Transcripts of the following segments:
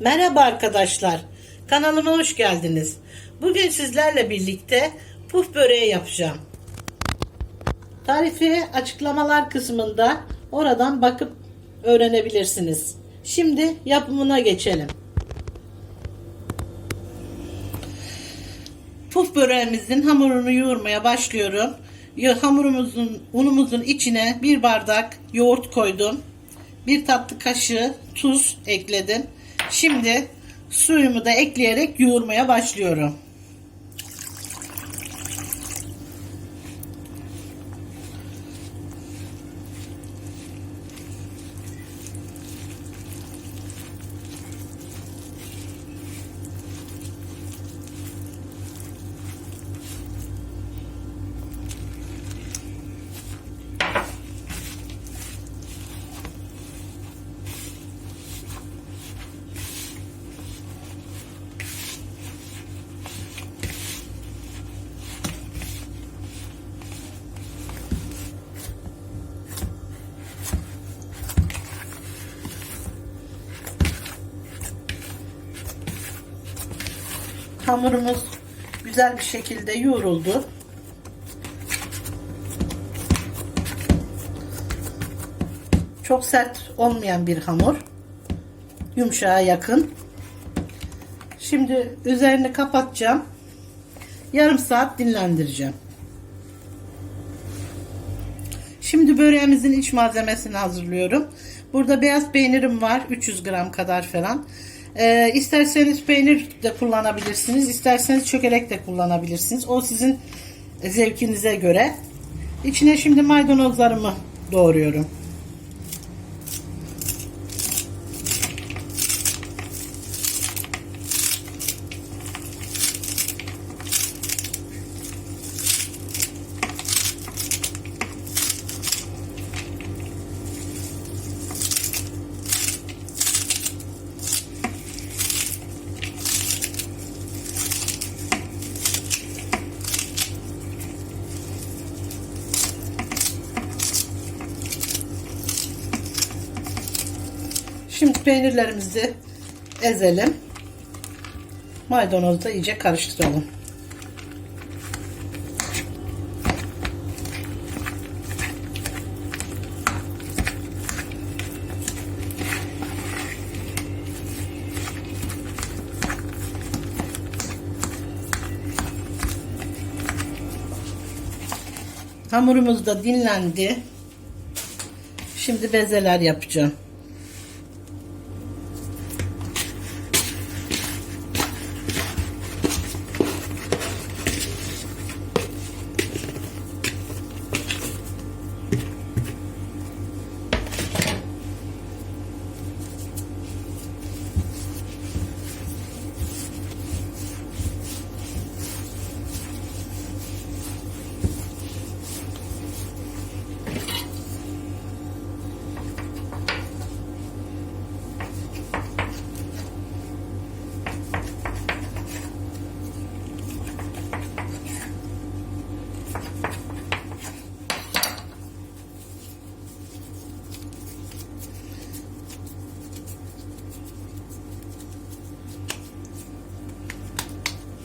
Merhaba arkadaşlar. Kanalıma hoş geldiniz. Bugün sizlerle birlikte puf böreği yapacağım. Tarifi açıklamalar kısmında oradan bakıp öğrenebilirsiniz. Şimdi yapımına geçelim. Puf böreğimizin hamurunu yoğurmaya başlıyorum. Hamurumuzun, unumuzun içine bir bardak yoğurt koydum. Bir tatlı kaşığı tuz ekledim. Şimdi suyumu da ekleyerek yoğurmaya başlıyorum. Hamurumuz güzel bir şekilde yoğruldu. Çok sert olmayan bir hamur. Yumuşağa yakın. Şimdi üzerini kapatacağım. Yarım saat dinlendireceğim. Şimdi böreğimizin iç malzemesini hazırlıyorum. Burada beyaz peynirim var. 300 gram kadar falan. Ee, isterseniz peynir de kullanabilirsiniz. isterseniz çökelek de kullanabilirsiniz. O sizin zevkinize göre. İçine şimdi maydanozlarımı doğruyorum. Şimdi peynirlerimizi ezelim. Maydanozu da iyice karıştıralım. Hamurumuz da dinlendi. Şimdi bezeler yapacağım.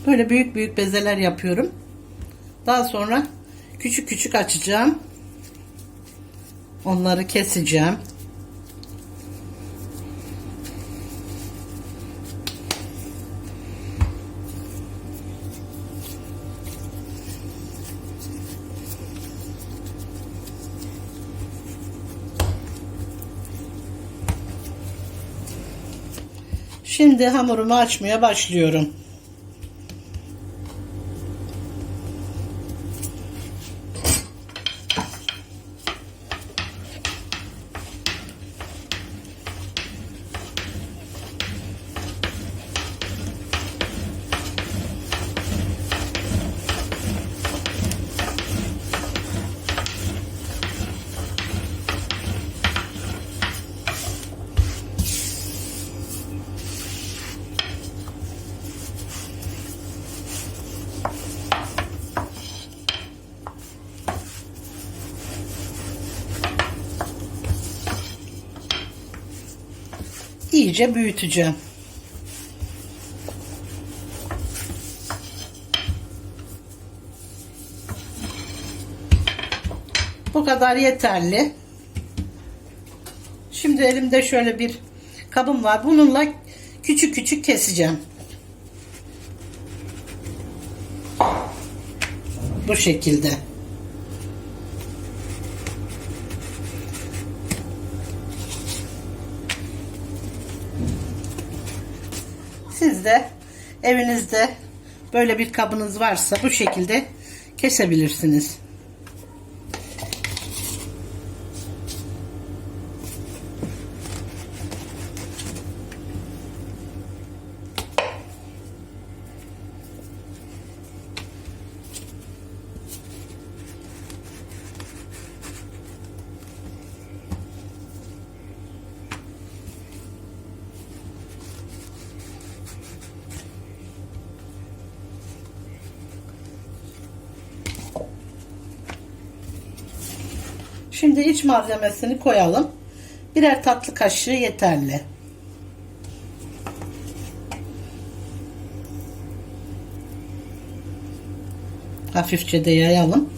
Böyle büyük büyük bezeler yapıyorum. Daha sonra küçük küçük açacağım. Onları keseceğim. Şimdi hamurumu açmaya başlıyorum. iyice büyüteceğim. Bu kadar yeterli. Şimdi elimde şöyle bir kabım var. Bununla küçük küçük keseceğim. Bu şekilde. Evinizde böyle bir kabınız varsa bu şekilde kesebilirsiniz. Şimdi iç malzemesini koyalım. Birer tatlı kaşığı yeterli. Hafifçe de yayalım.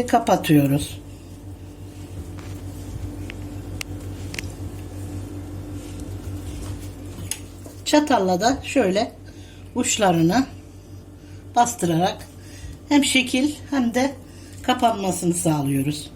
Şimdi kapatıyoruz. Çatalla da şöyle uçlarını bastırarak hem şekil hem de kapanmasını sağlıyoruz.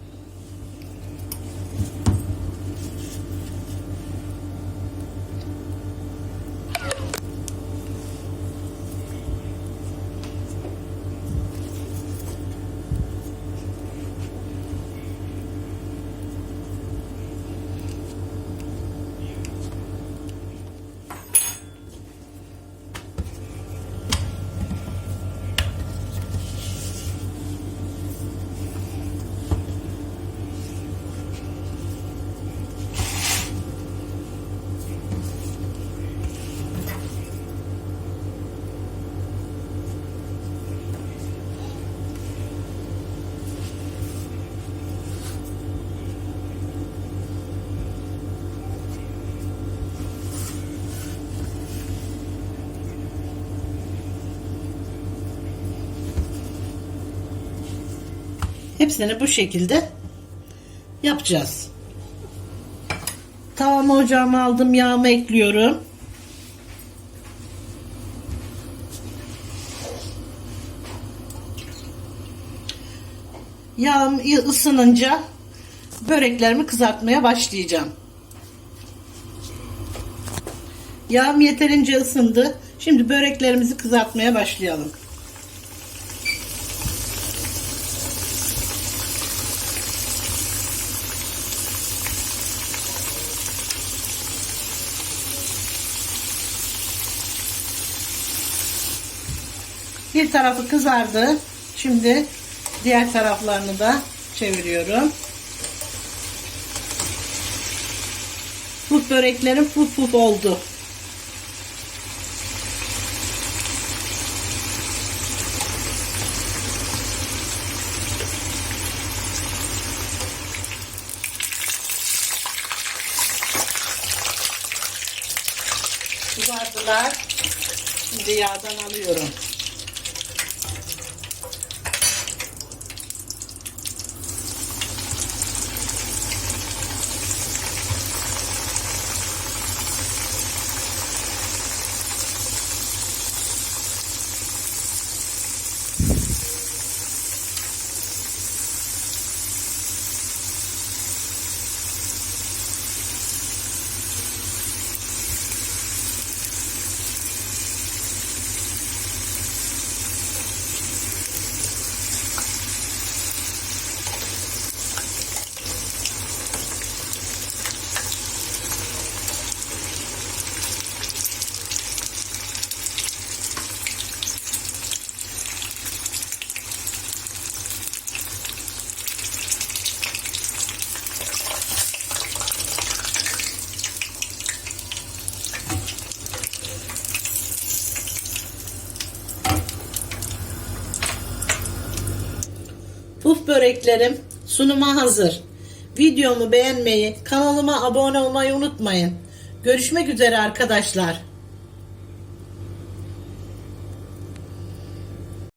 Hepsini bu şekilde yapacağız. Tavamı ocağıma aldım. Yağımı ekliyorum. Yağım ısınınca böreklerimi kızartmaya başlayacağım. Yağım yeterince ısındı. Şimdi böreklerimizi kızartmaya başlayalım. Bir tarafı kızardı. Şimdi diğer taraflarını da çeviriyorum. Puf böreklerim puf puf oldu. Kızardılar. Şimdi yağdan alıyorum. Puf böreklerim sunuma hazır. Videomu beğenmeyi, kanalıma abone olmayı unutmayın. Görüşmek üzere arkadaşlar.